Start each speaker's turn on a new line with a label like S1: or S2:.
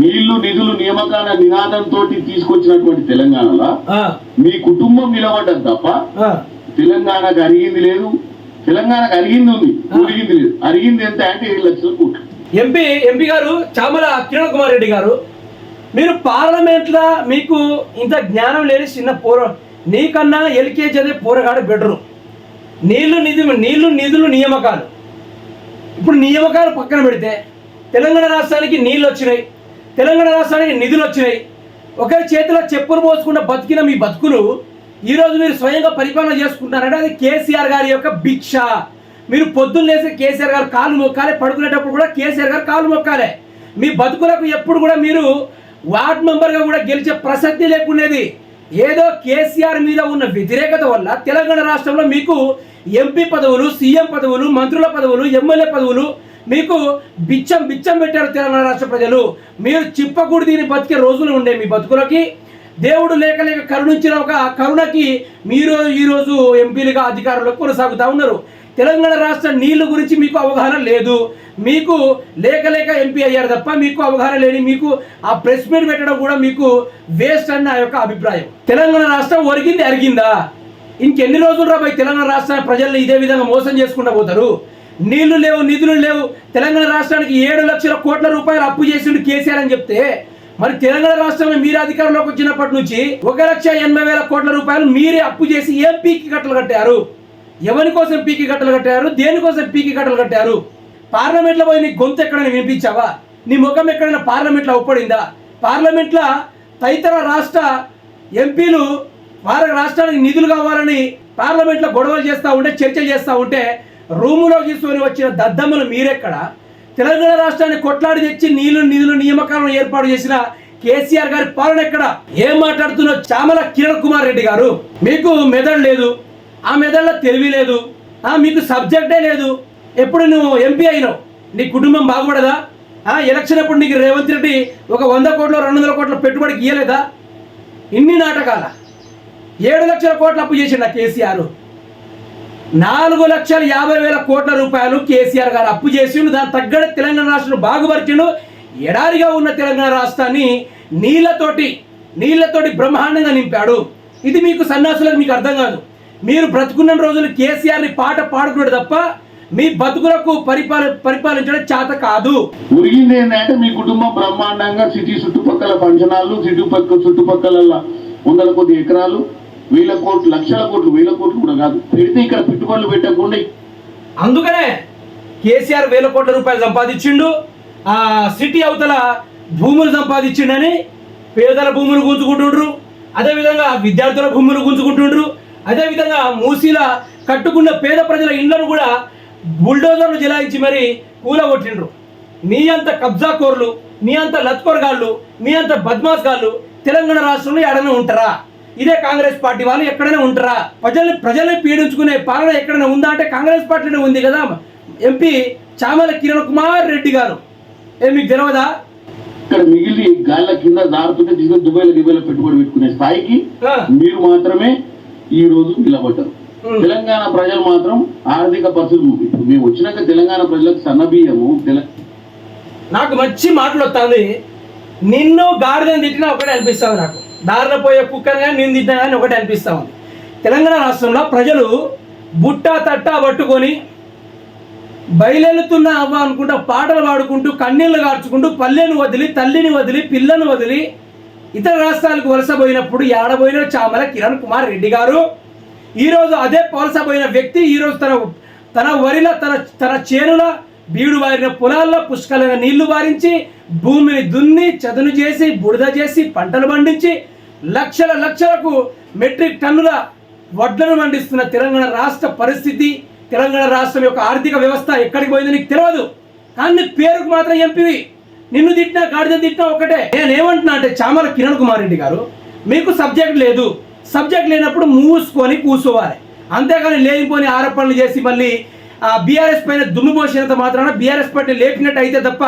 S1: నీళ్ళు నిధులు నియామకాల నినాదంతో తీసుకొచ్చినటువంటి తెలంగాణలో మీ కుటుంబం నిలబడ్డది తప్ప తెలంగాణకు అరిగింది లేదు. తెలంగాణకు అరిగింది ఉంది ఒరిగింది లేదు. అరిగింది ఎంత అంటే ఏడు లక్షల కోట్లు.
S2: ఎంపీ ఎంపీ గారు చామల కిరణ్ కుమార్ రెడ్డి గారు మీరు పార్లమెంట్లో మీకు ఇంత జ్ఞానం లేని చిన్న పోర నీకన్నా ఎల్కేజీ అదే పోరగాడు బెటరు. నీళ్ళు నిధి నీళ్ళు నిధులు నియామకాలు. ఇప్పుడు నియామకాలు పక్కన పెడితే తెలంగాణ రాష్ట్రానికి నీళ్ళు వచ్చినాయి. తెలంగాణ రాష్ట్రానికి నిధులు వచ్చినాయి. ఒకే చేతిలో చెప్పులు పోసుకుండా బతికిన మీ బతుకులు ఈరోజు మీరు స్వయంగా పరిపాలన చేసుకుంటారంటే అది కేసీఆర్ గారి యొక్క భిక్ష. మీరు పొద్దున్న లేసి కేసీఆర్ గారు కాలు మొక్కాలి పడుకునేటప్పుడు కూడా కేసీఆర్ గారు కాలు మొక్కాలి. మీ బతుకులకు ఎప్పుడు కూడా మీరు వార్డ్ మెంబర్గా కూడా గెలిచే ప్రసక్తి లేకుండేది ఏదో కేసీఆర్ మీద ఉన్న వ్యతిరేకత వల్ల తెలంగాణ రాష్ట్రంలో మీకు ఎంపీ పదవులు సీఎం పదవులు మంత్రుల పదవులు ఎమ్మెల్యే పదవులు మీకు బిచ్చం బిచ్చం పెట్టారు తెలంగాణ రాష్ట్ర ప్రజలు. మీరు చిప్పకూడి దీని బతికే రోజులు ఉండే మీ బతుకులకి. దేవుడు లేక లేక కరుణించిన ఒక కరుణకి మీరు ఈరోజు ఎంపీలుగా అధికారంలో కొనసాగుతూ ఉన్నారు. తెలంగాణ రాష్ట్ర నీళ్ళు గురించి మీకు అవగాహన లేదు. మీకు లేక లేక ఎంపీ అయ్యారు తప్ప మీకు అవగాహన లేని మీకు ఆ ప్రెస్ మీట్ పెట్టడం కూడా మీకు వేస్ట్ అని నా యొక్క అభిప్రాయం. తెలంగాణ రాష్ట్రం ఒరిగింది అరిగిందా? ఇంకెన్ని రోజులు రాబోయే తెలంగాణ రాష్ట్ర ప్రజల్ని ఇదే విధంగా మోసం చేసుకుంటూ పోతారు? నీళ్ళు లేవు నిధులు లేవు. తెలంగాణ రాష్ట్రానికి ఏడు లక్షల కోట్ల రూపాయలు అప్పు చేసిండు కేసీఆర్ అని చెప్తే మరి తెలంగాణ రాష్ట్రంలో మీరు అధికారంలోకి వచ్చినప్పటి నుంచి ఒక లక్ష ఎనభై వేల కోట్ల రూపాయలు మీరే అప్పు చేసి ఏం పీకి కట్టలు కట్టారు? ఎవరి కోసం పీకి కట్టలు కట్టారు? దేనికోసం పీకి కట్టలు కట్టారు? పార్లమెంట్లో పోయి నీ గొంతు ఎక్కడైనా వినిపించావా? నీ ముఖం ఎక్కడైనా పార్లమెంట్లో ఒప్పడిందా పార్లమెంట్లో తదితర రాష్ట్ర ఎంపీలు వారి రాష్ట్రానికి నిధులు కావాలని పార్లమెంట్లో గొడవలు చేస్తూ ఉంటే చర్చ చేస్తూ ఉంటే రూములో తీసుకొని వచ్చిన దద్దమ్మలు మీరెక్కడ? తెలంగాణ రాష్ట్రాన్ని కొట్లాడి తెచ్చి నీళ్ళు నిధులు నియామకాలను ఏర్పాటు చేసిన కేసీఆర్ గారి పాలన ఎక్కడ? ఏం మాట్లాడుతున్న చామల కిరణ్ కుమార్ రెడ్డి గారు? మీకు మెదడు లేదు. ఆ మెదడులో తెలివి లేదు. ఆ మీకు సబ్జెక్టే లేదు. ఎప్పుడు నువ్వు ఎంపీ అయినావు? నీ కుటుంబం బాగుపడదా? ఆ ఎలక్షన్ అప్పుడు నీకు రేవంత్ రెడ్డి ఒక వంద కోట్ల రెండు వందల కోట్ల పెట్టుబడికి ఇయ్యలేదా? ఇన్ని నాటకాల? ఏడు లక్షల కోట్ల అప్పు చేసిండ కేసీఆర్? నాలుగు లక్షల యాభై వేల కోట్ల రూపాయలు కేసీఆర్ గారు అప్పు చేసిండు. దాని తగ్గట్టు తెలంగాణ రాష్ట్రం బాగుపరిచిండు. ఎడారిగా ఉన్న తెలంగాణ రాష్ట్రాన్ని నీళ్ళతోటి నీళ్ళతోటి బ్రహ్మాండంగా నింపాడు. ఇది మీకు సన్యాసులకు మీకు అర్థం కాదు. మీరు బ్రతుకున్న రోజులు కేసీఆర్ని పాట పాడుకున్నాడు తప్ప మీ బతుకులకు పరిపాల పరిపాలించడం చేత కాదు.
S1: ఉరిగింది ఏంటంటే మీ కుటుంబం బ్రహ్మాండంగా సిటీ చుట్టుపక్కల పంచనాలు చుట్టుపక్కల చుట్టుపక్కల వందల కొద్ది ఎకరాలు. వేల కోట్లు లక్షల కోట్లు వేల కోట్లు కూడా కాదు. పెడితే ఇక్కడ పెట్టుబడులు పెట్టకుండా
S2: అందుకనే కేసీఆర్ వేల కోట్ల రూపాయలు సంపాదించిండు. ఆ సిటీ అవతల భూములు సంపాదించిండని పేదల భూములు గుంజుకుంటుండ్రు. అదేవిధంగా విద్యార్థుల భూములు గుంజుకుంటుండ్రు. అదేవిధంగా మూసీల కట్టుకున్న పేద ప్రజల ఇళ్ళను కూడా బుల్డోజర్లు జలాయించి మరి కూలగొట్టిండ్రు. నీ అంత కబ్జా కోర్లు నీ అంత లత్కొరగాళ్ళు నీ అంత బద్మాస్ గాళ్ళు తెలంగాణ రాష్ట్రంలో ఎడనే ఉంటారా? ఇదే కాంగ్రెస్ పార్టీ వాళ్ళు ఎక్కడైనా ఉంటారా? ప్రజల్ని ప్రజల్ని పీడించుకునే పాలన ఎక్కడైనా ఉందా అంటే కాంగ్రెస్ పార్టీలో ఉంది కదా ఎంపీ చామల కిరణ్ కుమార్ రెడ్డి గారు. ఏ మీకు తెలియదా
S1: ఇక్కడ మిగిలి గాళ్ళ కింద దారుతుంటే తీసుకొని దుబాయ్లో దుబాయ్లో పెట్టుబడి పెట్టుకునే స్థాయికి మీరు మాత్రమే ఈ రోజు నిలబడ్డారు. తెలంగాణ ప్రజలు మాత్రం ఆర్థిక పరిస్థితులు మేము వచ్చినాక తెలంగాణ ప్రజలకు సన్నబియ్యము
S2: నాకు మంచి మాటలు వస్తుంది. నిన్ను గాడిదని తిట్టినా ఒకటే అనిపిస్తుంది నాకు. దారిలో పోయే కుక్కని కానీ నేను కానీ ఒకటి అనిపిస్తా ఉంది. తెలంగాణ రాష్ట్రంలో ప్రజలు బుట్ట తట్ట పట్టుకొని బయలుతున్న అవ్వ అనుకుంటా పాటలు పాడుకుంటూ కన్నీళ్ళు గార్చుకుంటూ పల్లెను వదిలి తల్లిని వదిలి పిల్లను వదిలి ఇతర రాష్ట్రాలకు వలసపోయినప్పుడు ఏడబోయిన చామల కిరణ్ కుమార్ రెడ్డి గారు ఈరోజు అదే వలసపోయిన వ్యక్తి ఈరోజు తన తన వరిల తన తన చేనుల బీడు వారిన పొలాల్లో పుష్కలంగా నీళ్ళు వారించి భూమిని దున్ని చదును చేసి బురద చేసి పంటలు పండించి లక్షల లక్షలకు మెట్రిక్ టన్నుల వడ్లను మండిస్తున్న తెలంగాణ రాష్ట్ర పరిస్థితి తెలంగాణ రాష్ట్రం యొక్క ఆర్థిక వ్యవస్థ ఎక్కడికి పోయిందో నీకు తెలియదు కానీ పేరుకు మాత్రం ఎంపీవి. నిన్ను తిట్టినా గాడిదని తిట్టినా ఒకటే నేనేమంటున్నా అంటే చామల కిరణ్ కుమార్ రెడ్డి గారు మీకు సబ్జెక్ట్ లేదు. సబ్జెక్ట్ లేనప్పుడు మూసుకొని కూర్చోవాలి. అంతేగాని లేనిపోని ఆరోపణలు చేసి మళ్ళీ ఆ బీఆర్ఎస్ పైన దుమ్ము పోసినంత మాత్రాన బీఆర్ఎస్ పార్టీ లేపినట్టు అయితే తప్ప